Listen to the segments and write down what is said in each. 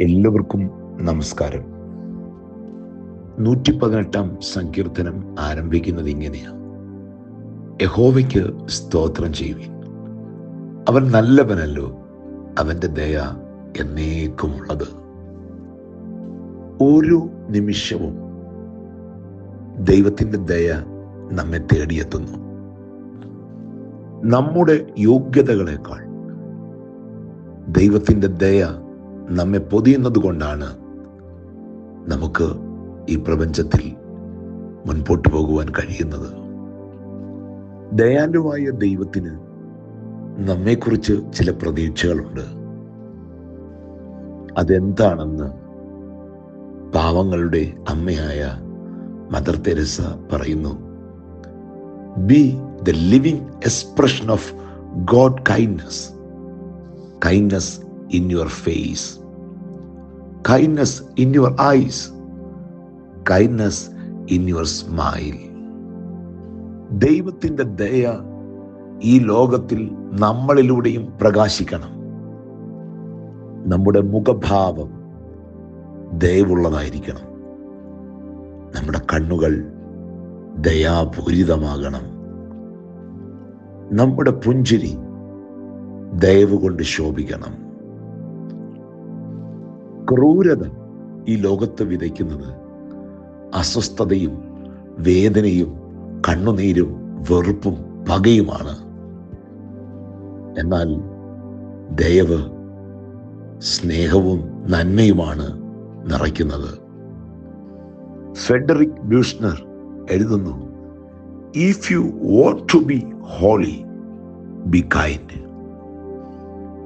എല്ലാവർക്കും നമസ്കാരം. നൂറ്റി പതിനെട്ടാം സങ്കീർത്തനം ആരംഭിക്കുന്നത് ഇങ്ങനെയാണ് യഹോവയ്ക്ക് സ്തോത്രം ചെയ്യുവിൻ. അവൻ നല്ലവനല്ലോ അവന്റെ ദയ എന്നേക്കുമുള്ളത്. ഓരോ നിമിഷവും ദൈവത്തിന്റെ ദയ നമ്മെ തേടിയെത്തുന്നു. നമ്മുടെ യോഗ്യതകളെക്കാൾ ദൈവത്തിന്റെ ദയ നമ്മെ പൊതിയുന്നത് കൊണ്ടാണ് നമുക്ക് ഈ പ്രപഞ്ചത്തിൽ മുൻപോട്ട് പോകുവാൻ കഴിയുന്നത്. ദയാലുവായ ദൈവത്തിന് നമ്മെക്കുറിച്ച് ചില പ്രതീക്ഷകളുണ്ട്. അതെന്താണെന്ന് പാവങ്ങളുടെ അമ്മയായ മദർ തെരസ പറയുന്നു. Be the living expression of God kindness kindness in your face kindness in your eyes kindness in your smile ദൈവത്തിന്റെ ദയ ഈ ലോകത്തിൽ നമ്മളിലൂടെയും പ്രകാശിക്കണം. നമ്മുടെ മുഖഭാവം ദയവുള്ളതായിരിക്കണം. നമ്മുടെ കണ്ണുകൾ ദയാപൂരിതമാകണം. നമ്മുടെ പുഞ്ചിരി ദയവ് കൊണ്ട് ശോഭിക്കണം. ക്രൂരത ഈ ലോകത്ത് വിതയ്ക്കുന്നത്. അസ്വസ്ഥതയും വേദനയും കണ്ണുനീരും വെറുപ്പും പകയുമാണ്. എന്നാൽ ദയവ് സ്നേഹവും നന്മയുമാണ് നിറയ്ക്കുന്നത്. ഫെഡറിക് ബ്യൂഷ്ണർ എഴുതുന്നു if you want to be holy be kind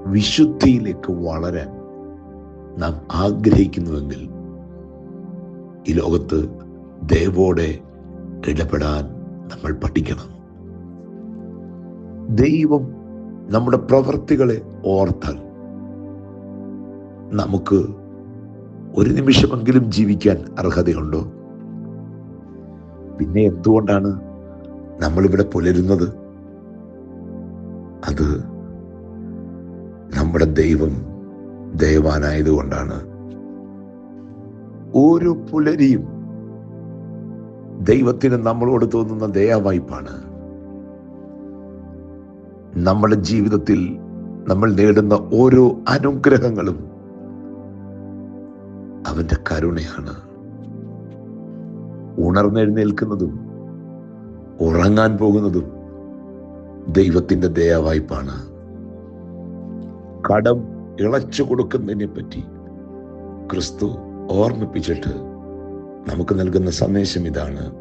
വിശുദ്ധിയിലേക്ക് വളരാൻ നാം ആഗ്രഹിക്കുന്നുവെങ്കിൽ ഈ ലോകത്ത് ദൈവോടെ ഇടപെടാൻ നമ്മൾ പഠിക്കണം. ദൈവം നമ്മുടെ പ്രവൃത്തികളെ ഓർത്താൽ നമുക്ക് ഒരു നിമിഷമെങ്കിലും ജീവിക്കാൻ അർഹതയുണ്ടോ? പിന്നെ എന്തുകൊണ്ടാണ് നമ്മളിവിടെ പുലരുന്നത്? അത് നമ്മുടെ ദൈവം ദൈവാനായതുകൊണ്ടാണ്. ഒരു പുലരിയും ദൈവത്തിന് നമ്മളോട് തോന്നുന്ന ദയാവായ്പാണ്. നമ്മുടെ ജീവിതത്തിൽ നമ്മൾ നേടുന്ന ഓരോ അനുഗ്രഹങ്ങളും അവന്റെ കരുണയാണ്. ഉണർന്നെഴുന്നേൽക്കുന്നതും ഉറങ്ങാൻ പോകുന്നതും ദൈവത്തിന്റെ ദയാവായ്പാണ്. കടം ഇളച്ചു കൊടുക്കുന്നതിനെ പറ്റി ക്രിസ്തു ഓർമ്മിപ്പിച്ചിട്ട് നമുക്ക് നൽകുന്ന സന്ദേശം ഇതാണ്.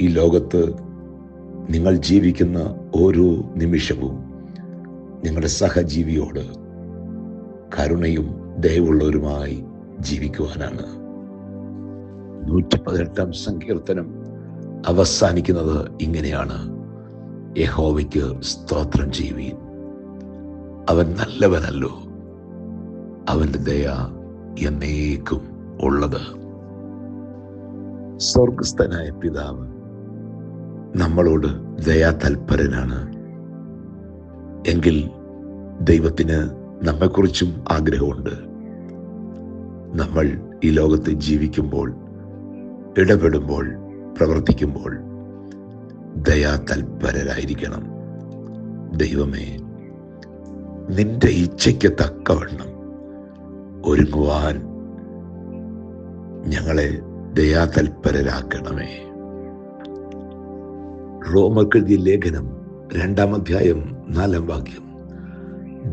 ഈ ലോകത്ത് നിങ്ങൾ ജീവിക്കുന്ന ഓരോ നിമിഷവും നിങ്ങളുടെ സഹജീവിയോട് കരുണയും ദയവുള്ളവരുമായി ജീവിക്കുവാനാണ്. നൂറ്റി പതിനെട്ടാം സങ്കീർത്തനം അവസാനിക്കുന്നത് ഇങ്ങനെയാണ്. യഹോവയ്ക്ക് സ്തോത്രം ചെയ്യുവീൻ. അവൻ നല്ലവനല്ലോ. അവന്റെ ദയ എന്നേക്കും ഉള്ളത്. സ്വർഗസ്ഥനായ പിതാവ് നമ്മളോട് ദയാതൽപരനാണ്. എങ്കിൽ ദൈവത്തിന് നമ്മെക്കുറിച്ചും ആഗ്രഹമുണ്ട്. നമ്മൾ ഈ ലോകത്ത് ജീവിക്കുമ്പോൾ ഇടപെടുമ്പോൾ പ്രവർത്തിക്കുമ്പോൾ ദയാ തൽപരരായിരിക്കണം ദൈവമേ നിന്റെ ഇച്ഛയ്ക്ക് തക്കവണ്ണം ഒരുങ്ങുവാൻ ഞങ്ങളെ ദയാതൽപരരാക്കണമേ. റോമക്കെഴുതിയ ലേഖനം രണ്ടാം അധ്യായം നാലാം വാക്യം.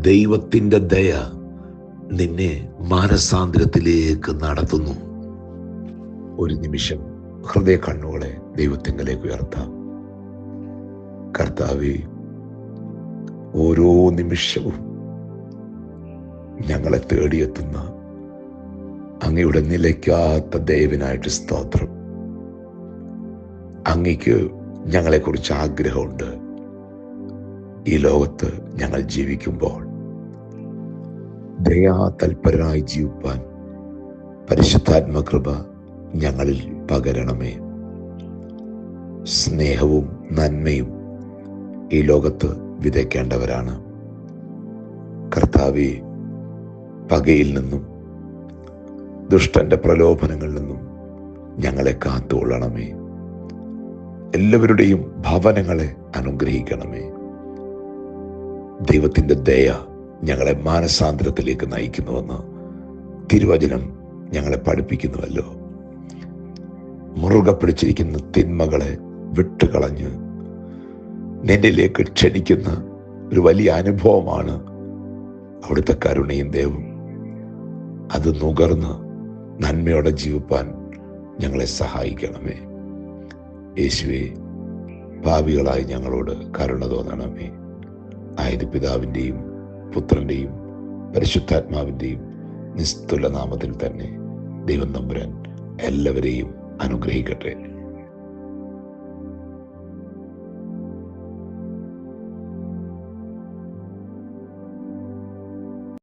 ദൈവത്തിന്റെ ദയ നിന്നെ മാനസാന്തരത്തിലേക്ക് നടത്തുന്നു. ഒരു നിമിഷം ഹൃദയ കണ്ണുകളെ ദൈവത്തിങ്കലേക്ക് ഉയർത്താം. കർത്താവെ ഓരോ നിമിഷവും ഞങ്ങളെ തേടിയെത്തുന്ന അങ്ങയുടെ നിലയ്ക്കാത്ത ദൈവനായിട്ട് സ്തോത്രം. അങ്ങയ്ക്ക് ഞങ്ങളെക്കുറിച്ച് ആഗ്രഹമുണ്ട്. ഈ ലോകത്ത് ഞങ്ങൾ ജീവിക്കുമ്പോൾ ദയാതൽപരനായി ജീവിപ്പാൻ പരിശുദ്ധാത്മകൃപ ഞങ്ങളിൽ പകരണമേ. സ്നേഹവും നന്മയും ഈ ലോകത്ത് വിതയ്ക്കേണ്ടവരാണ്. കർത്താവെ പകയിൽ നിന്നും ദുഷ്ടന്റെ പ്രലോഭനങ്ങളിൽ നിന്നും ഞങ്ങളെ കാത്തുകൊള്ളണമേ. എല്ലാവരുടെയും ഭവനങ്ങളെ അനുഗ്രഹിക്കണമേ. ദൈവത്തിന്റെ ദയ ഞങ്ങളെ മാനസാന്തരത്തിലേക്ക് നയിക്കുന്നുവെന്ന് തിരുവചനം ഞങ്ങളെ പഠിപ്പിക്കുന്നുവല്ലോ. മുറുകെ പിടിച്ചിരിക്കുന്ന തിന്മകളെ വിട്ടുകളഞ്ഞ് നിന്നിലേക്ക് ക്ഷണിക്കുന്ന ഒരു വലിയ അനുഭവമാണ് അവിടുത്തെ കരുണയും ദൈവം അത് നുകർന്ന് നന്മയോടെ ജീവിപ്പാൻ ഞങ്ങളെ സഹായിക്കണമേ. യേശുവെ ഭാവികളായി ഞങ്ങളോട് കരുണ തോന്നണമേ. ആയത് പിതാവിന്റെയും പുത്രന്റെയും പരിശുദ്ധാത്മാവിന്റെയും നിസ്തുല നാമത്തിൽ തന്നെ ദൈവം നമ്പുരൻ എല്ലാവരെയും അനുഗ്രഹിക്കട്ടെ.